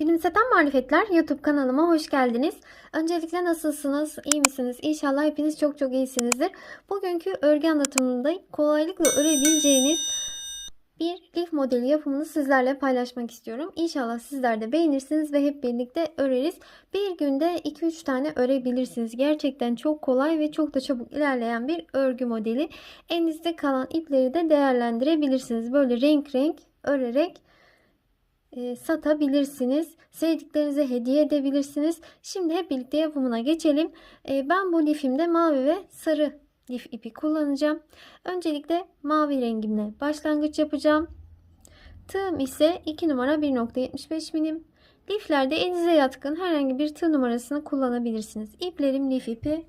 Gülümseten Marifetler YouTube kanalıma hoş geldiniz. Öncelikle nasılsınız? İyi misiniz? İnşallah hepiniz çok çok iyisinizdir. Bugünkü örgü anlatımında kolaylıkla örebileceğiniz bir lif modeli yapımını sizlerle paylaşmak istiyorum. İnşallah sizler de beğenirsiniz ve hep birlikte öreriz. Bir günde 2-3 tane örebilirsiniz. Gerçekten çok kolay ve çok da çabuk ilerleyen bir örgü modeli. Elinizde kalan ipleri de değerlendirebilirsiniz. Böyle renk renk örerek e, satabilirsiniz. Sevdiklerinize hediye edebilirsiniz. Şimdi hep birlikte yapımına geçelim. E, ben bu lifimde mavi ve sarı lif ipi kullanacağım. Öncelikle mavi rengimle başlangıç yapacağım. Tığım ise 2 numara 1.75 milim. Liflerde elinize yatkın herhangi bir tığ numarasını kullanabilirsiniz. İplerim lif ipi.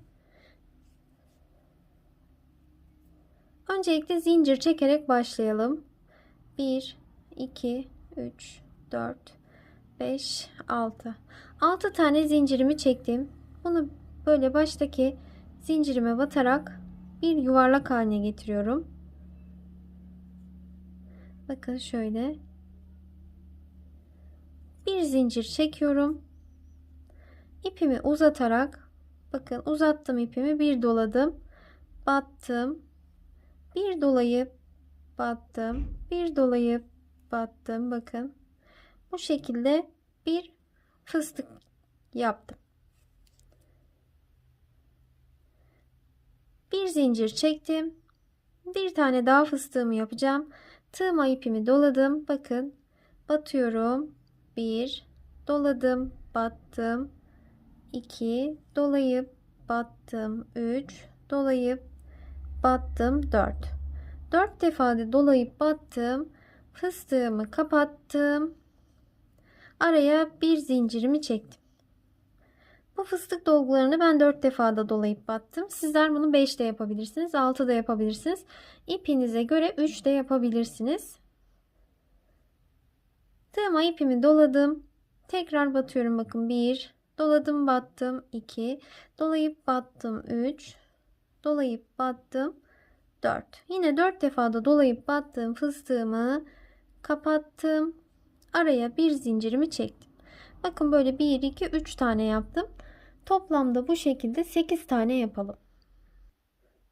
Öncelikle zincir çekerek başlayalım. 1 2 3 4 5 6 6 tane zincirimi çektim. Bunu böyle baştaki zincirime batarak bir yuvarlak haline getiriyorum. Bakın şöyle. Bir zincir çekiyorum. İpimi uzatarak bakın uzattım ipimi bir doladım. Battım. Bir dolayıp battım. Bir dolayıp battım. Bakın. Bu şekilde bir fıstık yaptım. Bir zincir çektim. Bir tane daha fıstığımı yapacağım. Tığıma ipimi doladım. Bakın. Batıyorum. Bir. Doladım. Battım. 2 dolayıp battım 3 dolayıp battım 4 4 defa da dolayıp battım fıstığımı kapattım araya bir zincirimi çektim bu fıstık dolgularını ben 4 defada dolayıp battım. Sizler bunu 5 de yapabilirsiniz. 6 da yapabilirsiniz. İpinize göre 3 de yapabilirsiniz. Tığıma ipimi doladım. Tekrar batıyorum. Bakın 1. Doladım battım. 2. Dolayıp battım. 3. Dolayıp battım. 4. Yine 4 defada dolayıp battığım fıstığımı kapattım. Araya bir zincirimi çektim. Bakın böyle 1, 2, 3 tane yaptım. Toplamda bu şekilde 8 tane yapalım.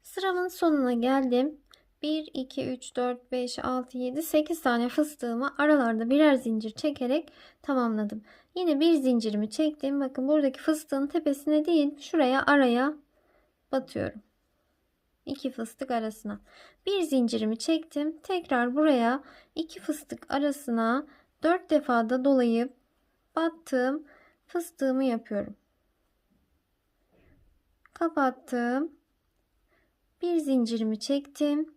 Sıramın sonuna geldim. 1, 2, 3, 4, 5, 6, 7, 8 tane fıstığımı aralarda birer zincir çekerek tamamladım. Yine bir zincirimi çektim. Bakın buradaki fıstığın tepesine değil şuraya araya batıyorum. 2 fıstık arasına. Bir zincirimi çektim. Tekrar buraya 2 fıstık arasına 4 defada dolayıp battığım fıstığımı yapıyorum kapattım. Bir zincirimi çektim.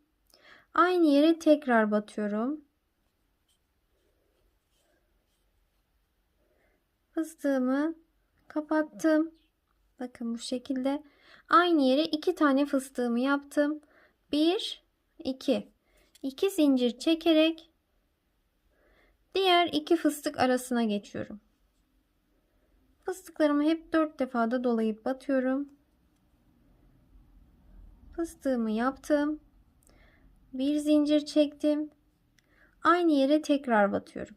Aynı yere tekrar batıyorum. Fıstığımı kapattım. Bakın bu şekilde. Aynı yere iki tane fıstığımı yaptım. Bir, iki. İki zincir çekerek diğer iki fıstık arasına geçiyorum. Fıstıklarımı hep dört defada dolayıp batıyorum fıstığımı yaptım. Bir zincir çektim. Aynı yere tekrar batıyorum.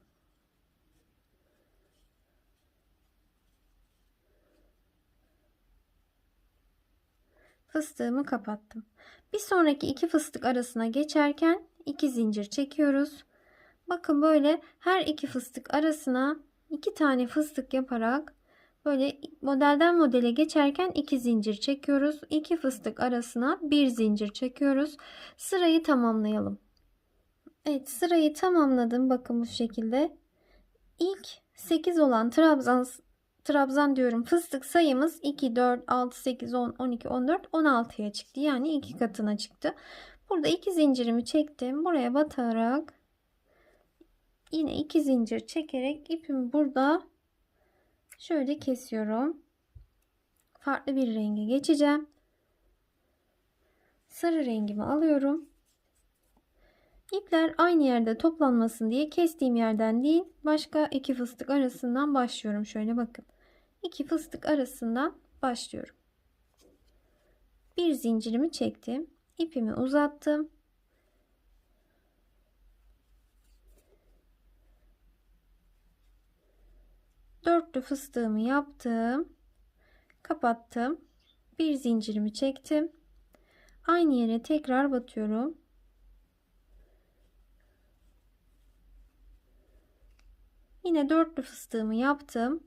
Fıstığımı kapattım. Bir sonraki iki fıstık arasına geçerken iki zincir çekiyoruz. Bakın böyle her iki fıstık arasına iki tane fıstık yaparak Böyle modelden modele geçerken iki zincir çekiyoruz. İki fıstık arasına bir zincir çekiyoruz. Sırayı tamamlayalım. Evet sırayı tamamladım. Bakın bu şekilde. İlk 8 olan trabzan trabzan diyorum fıstık sayımız 2, 4, 6, 8, 10, 12, 14, 16'ya çıktı. Yani iki katına çıktı. Burada iki zincirimi çektim. Buraya batarak yine iki zincir çekerek ipimi burada Şöyle kesiyorum. Farklı bir renge geçeceğim. Sarı rengimi alıyorum. İpler aynı yerde toplanmasın diye kestiğim yerden değil başka iki fıstık arasından başlıyorum. Şöyle bakın. İki fıstık arasından başlıyorum. Bir zincirimi çektim. ipimi uzattım. Dörtlü fıstığımı yaptım. Kapattım. Bir zincirimi çektim. Aynı yere tekrar batıyorum. Yine dörtlü fıstığımı yaptım.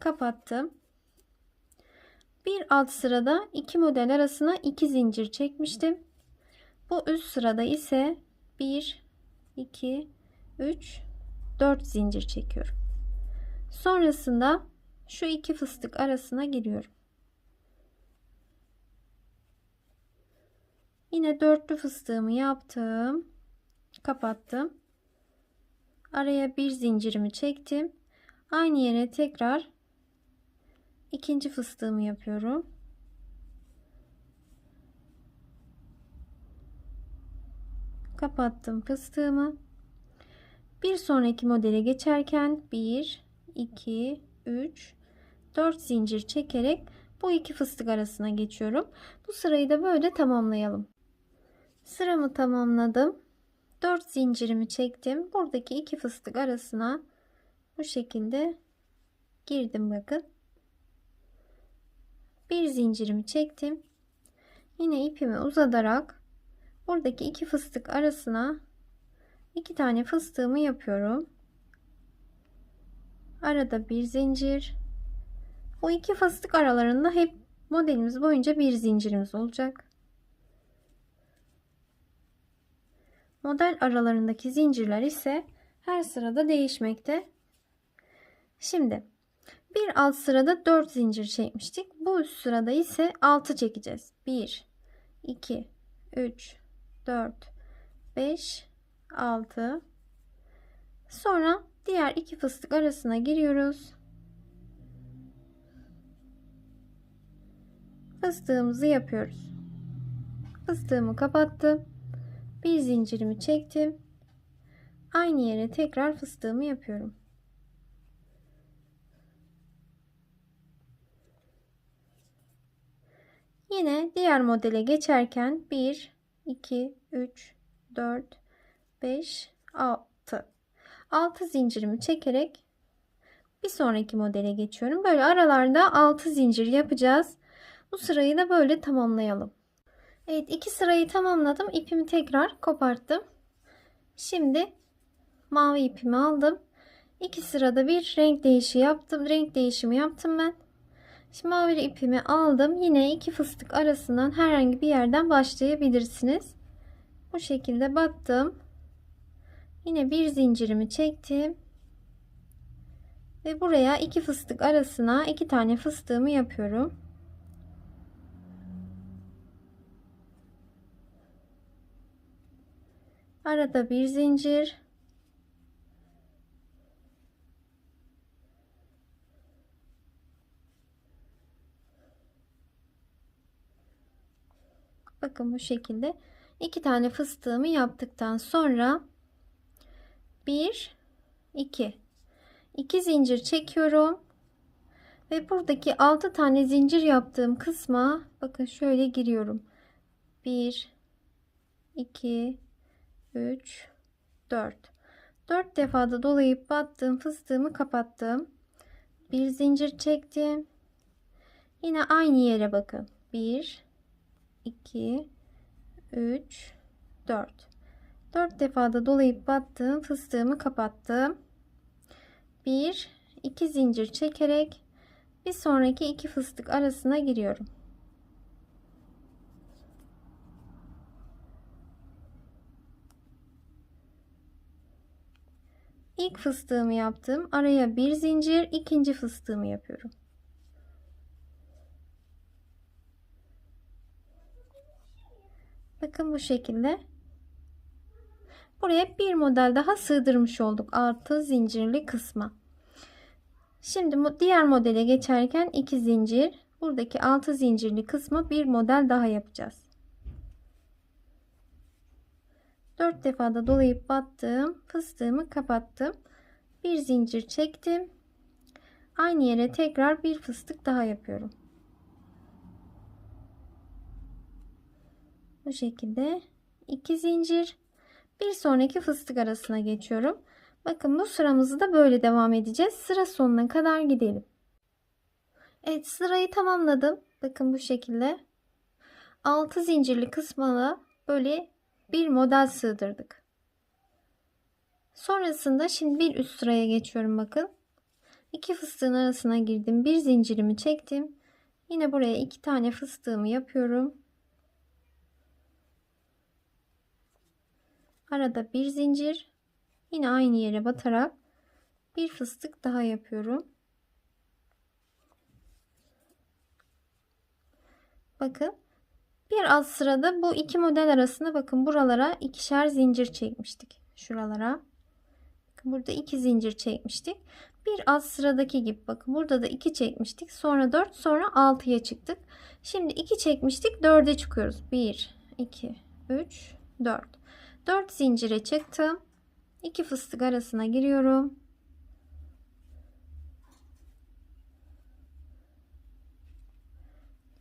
Kapattım. Bir alt sırada iki model arasına iki zincir çekmiştim. Bu üst sırada ise 1 2 3 4 zincir çekiyorum. Sonrasında şu iki fıstık arasına giriyorum. Yine dörtlü fıstığımı yaptım. Kapattım. Araya bir zincirimi çektim. Aynı yere tekrar ikinci fıstığımı yapıyorum. Kapattım fıstığımı. Bir sonraki modele geçerken 1 2 3 4 zincir çekerek bu iki fıstık arasına geçiyorum. Bu sırayı da böyle tamamlayalım. Sıramı tamamladım. 4 zincirimi çektim. Buradaki iki fıstık arasına bu şekilde girdim bakın. Bir zincirimi çektim. Yine ipimi uzatarak buradaki iki fıstık arasına iki tane fıstığımı yapıyorum. Arada bir zincir. Bu iki fıstık aralarında hep modelimiz boyunca bir zincirimiz olacak. Model aralarındaki zincirler ise her sırada değişmekte. Şimdi bir alt sırada 4 zincir çekmiştik. Bu üst sırada ise 6 çekeceğiz. 1 2 3 4 5 6 Sonra diğer iki fıstık arasına giriyoruz. Fıstığımızı yapıyoruz. Fıstığımı kapattım. Bir zincirimi çektim. Aynı yere tekrar fıstığımı yapıyorum. Yine diğer modele geçerken 1 2 3 4 5 6 6 zincirimi çekerek bir sonraki modele geçiyorum. Böyle aralarda 6 zincir yapacağız. Bu sırayı da böyle tamamlayalım. Evet iki sırayı tamamladım. İpimi tekrar koparttım. Şimdi mavi ipimi aldım. İki sırada bir renk değişimi yaptım. Renk değişimi yaptım ben. Şimdi mavi ipimi aldım. Yine iki fıstık arasından herhangi bir yerden başlayabilirsiniz. Bu şekilde battım. Yine bir zincirimi çektim. Ve buraya iki fıstık arasına iki tane fıstığımı yapıyorum. Arada bir zincir. Bakın bu şekilde iki tane fıstığımı yaptıktan sonra 1 2 2 zincir çekiyorum. Ve buradaki 6 tane zincir yaptığım kısma bakın şöyle giriyorum. 1 2 3 4 4 defada dolayıp battığım fıstığımı kapattım. Bir zincir çektim. Yine aynı yere bakın. 1 2 3 4 4 defada dolayıp battığım fıstığımı kapattım. 1 2 zincir çekerek bir sonraki iki fıstık arasına giriyorum. İlk fıstığımı yaptım. Araya bir zincir, ikinci fıstığımı yapıyorum. Bakın bu şekilde Buraya bir model daha sığdırmış olduk. Altı zincirli kısma. Şimdi diğer modele geçerken iki zincir. Buradaki altı zincirli kısmı bir model daha yapacağız. Dört defada dolayıp battım. Fıstığımı kapattım. Bir zincir çektim. Aynı yere tekrar bir fıstık daha yapıyorum. Bu şekilde iki zincir bir sonraki fıstık arasına geçiyorum. Bakın bu sıramızı da böyle devam edeceğiz. Sıra sonuna kadar gidelim. Evet sırayı tamamladım. Bakın bu şekilde. 6 zincirli kısmına böyle bir model sığdırdık. Sonrasında şimdi bir üst sıraya geçiyorum bakın. İki fıstığın arasına girdim. Bir zincirimi çektim. Yine buraya iki tane fıstığımı yapıyorum. Arada bir zincir. Yine aynı yere batarak bir fıstık daha yapıyorum. Bakın bir alt sırada bu iki model arasında bakın buralara ikişer zincir çekmiştik. Şuralara. Burada iki zincir çekmiştik. Bir alt sıradaki gibi bakın burada da iki çekmiştik. Sonra 4 sonra 6'ya çıktık. Şimdi 2 çekmiştik 4'e çıkıyoruz. 1 2 3 4. 4 zincire çıktım. 2 fıstık arasına giriyorum.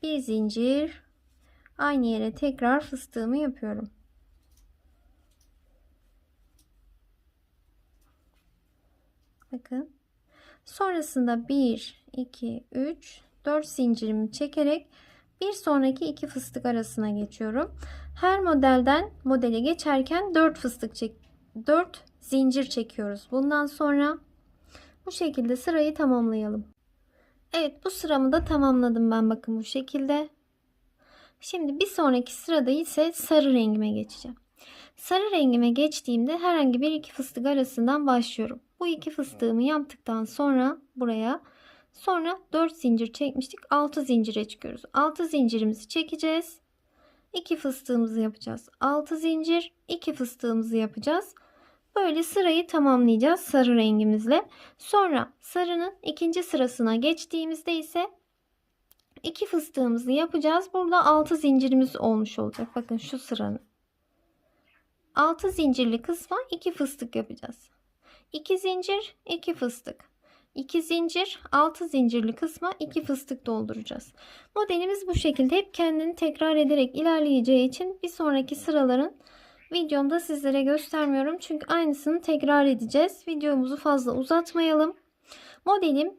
Bir zincir aynı yere tekrar fıstığımı yapıyorum. Bakın. Sonrasında 1, 2, 3, 4 zincirimi çekerek bir sonraki iki fıstık arasına geçiyorum. Her modelden modele geçerken 4 fıstık çek 4 zincir çekiyoruz. Bundan sonra bu şekilde sırayı tamamlayalım. Evet bu sıramı da tamamladım ben bakın bu şekilde. Şimdi bir sonraki sırada ise sarı rengime geçeceğim. Sarı rengime geçtiğimde herhangi bir iki fıstık arasından başlıyorum. Bu iki fıstığımı yaptıktan sonra buraya sonra 4 zincir çekmiştik. 6 zincire çıkıyoruz. 6 zincirimizi çekeceğiz. 2 fıstığımızı yapacağız. 6 zincir, 2 fıstığımızı yapacağız. Böyle sırayı tamamlayacağız sarı rengimizle. Sonra sarının ikinci sırasına geçtiğimizde ise 2 fıstığımızı yapacağız. Burada 6 zincirimiz olmuş olacak. Bakın şu sıranın. 6 zincirli kısma 2 fıstık yapacağız. 2 zincir, 2 fıstık. 2 zincir, 6 zincirli kısma 2 fıstık dolduracağız. Modelimiz bu şekilde hep kendini tekrar ederek ilerleyeceği için bir sonraki sıraların videomda sizlere göstermiyorum. Çünkü aynısını tekrar edeceğiz. Videomuzu fazla uzatmayalım. Modelim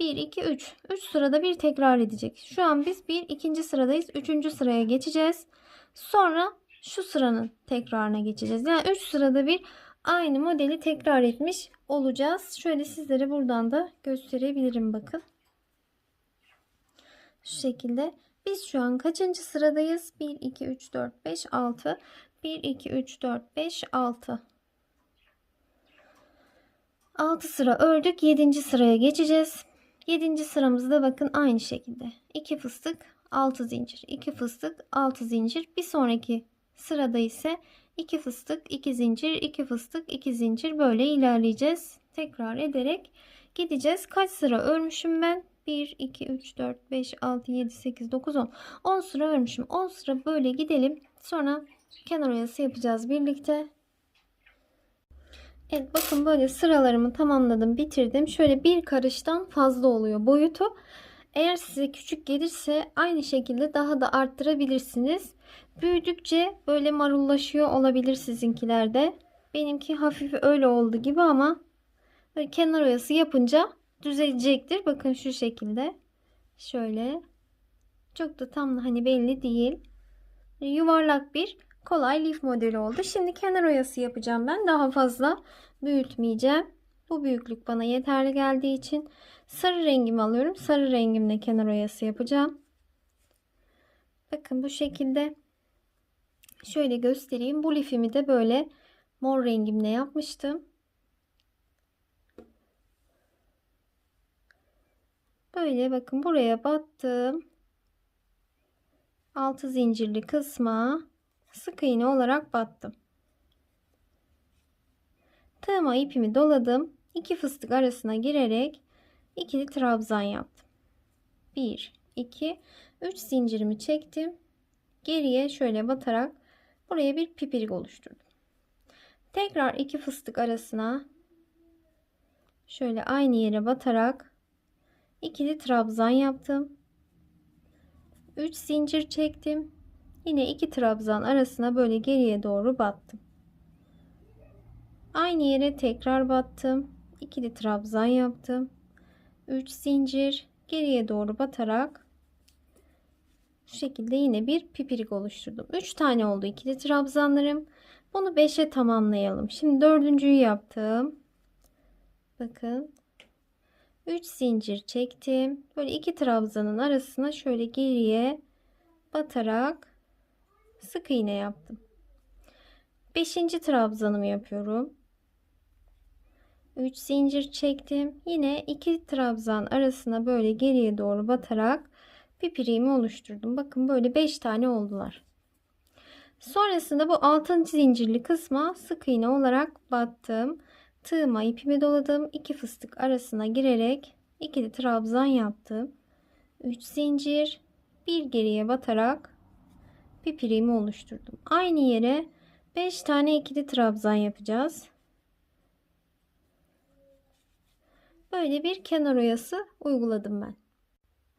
1, 2, 3. 3 sırada bir tekrar edecek. Şu an biz 1, 2. sıradayız. 3. sıraya geçeceğiz. Sonra şu sıranın tekrarına geçeceğiz. Yani 3 sırada bir aynı modeli tekrar etmiş olacağız. Şöyle sizlere buradan da gösterebilirim bakın. Şu şekilde. Biz şu an kaçıncı sıradayız? 1, 2, 3, 4, 5, 6. 1, 2, 3, 4, 5, 6. 6 sıra ördük. 7. sıraya geçeceğiz. 7. sıramızda bakın aynı şekilde. 2 fıstık, 6 zincir. 2 fıstık, 6 zincir. Bir sonraki sırada ise 2 fıstık, 2 zincir, 2 fıstık, 2 zincir böyle ilerleyeceğiz. Tekrar ederek gideceğiz. Kaç sıra örmüşüm ben? 1, 2, 3, 4, 5, 6, 7, 8, 9, 10. 10 sıra örmüşüm. 10 sıra böyle gidelim. Sonra kenar oyası yapacağız birlikte. Evet bakın böyle sıralarımı tamamladım bitirdim. Şöyle bir karıştan fazla oluyor boyutu. Eğer size küçük gelirse aynı şekilde daha da arttırabilirsiniz. Büyüdükçe böyle marullaşıyor olabilir sizinkilerde. Benimki hafif öyle oldu gibi ama böyle kenar oyası yapınca düzelecektir. Bakın şu şekilde. Şöyle. Çok da tam hani belli değil. Yuvarlak bir kolay lif modeli oldu. Şimdi kenar oyası yapacağım ben. Daha fazla büyütmeyeceğim. Bu büyüklük bana yeterli geldiği için sarı rengimi alıyorum. Sarı rengimle kenar oyası yapacağım. Bakın bu şekilde şöyle göstereyim. Bu lifimi de böyle mor rengimle yapmıştım. Böyle bakın buraya battım. 6 zincirli kısma sık iğne olarak battım. Tığıma ipimi doladım. 2 fıstık arasına girerek ikili trabzan yaptım. 1 2 3 zincirimi çektim. Geriye şöyle batarak buraya bir pipirik oluşturdum. Tekrar iki fıstık arasına şöyle aynı yere batarak ikili trabzan yaptım. 3 zincir çektim. Yine iki trabzan arasına böyle geriye doğru battım. Aynı yere tekrar battım. İkili trabzan yaptım. 3 zincir geriye doğru batarak şu şekilde yine bir pipirik oluşturdum. 3 tane oldu ikili trabzanlarım. Bunu 5'e tamamlayalım. Şimdi dördüncüyü yaptım. Bakın. 3 zincir çektim. Böyle iki trabzanın arasına şöyle geriye batarak sık iğne yaptım. 5. trabzanımı yapıyorum. 3 zincir çektim. Yine iki trabzan arasına böyle geriye doğru batarak pipiriğimi oluşturdum. Bakın böyle 5 tane oldular. Sonrasında bu 6. zincirli kısma sık iğne olarak battım. Tığıma ipimi doladım. 2 fıstık arasına girerek ikili trabzan yaptım. 3 zincir, bir geriye batarak pipiriğimi oluşturdum. Aynı yere 5 tane ikili trabzan yapacağız. Böyle bir kenar oyası uyguladım ben.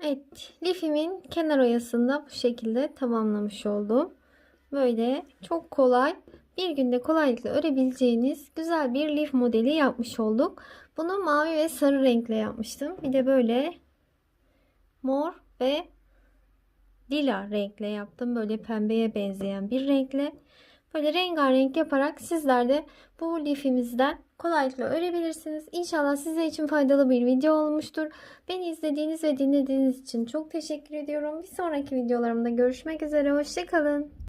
Evet, lifimin kenar oyasını da bu şekilde tamamlamış oldum. Böyle çok kolay, bir günde kolaylıkla örebileceğiniz güzel bir lif modeli yapmış olduk. Bunu mavi ve sarı renkle yapmıştım. Bir de böyle mor ve lila renkle yaptım. Böyle pembeye benzeyen bir renkle. Böyle rengarenk yaparak sizler de bu lifimizden kolaylıkla örebilirsiniz. İnşallah size için faydalı bir video olmuştur. Beni izlediğiniz ve dinlediğiniz için çok teşekkür ediyorum. Bir sonraki videolarımda görüşmek üzere. Hoşçakalın.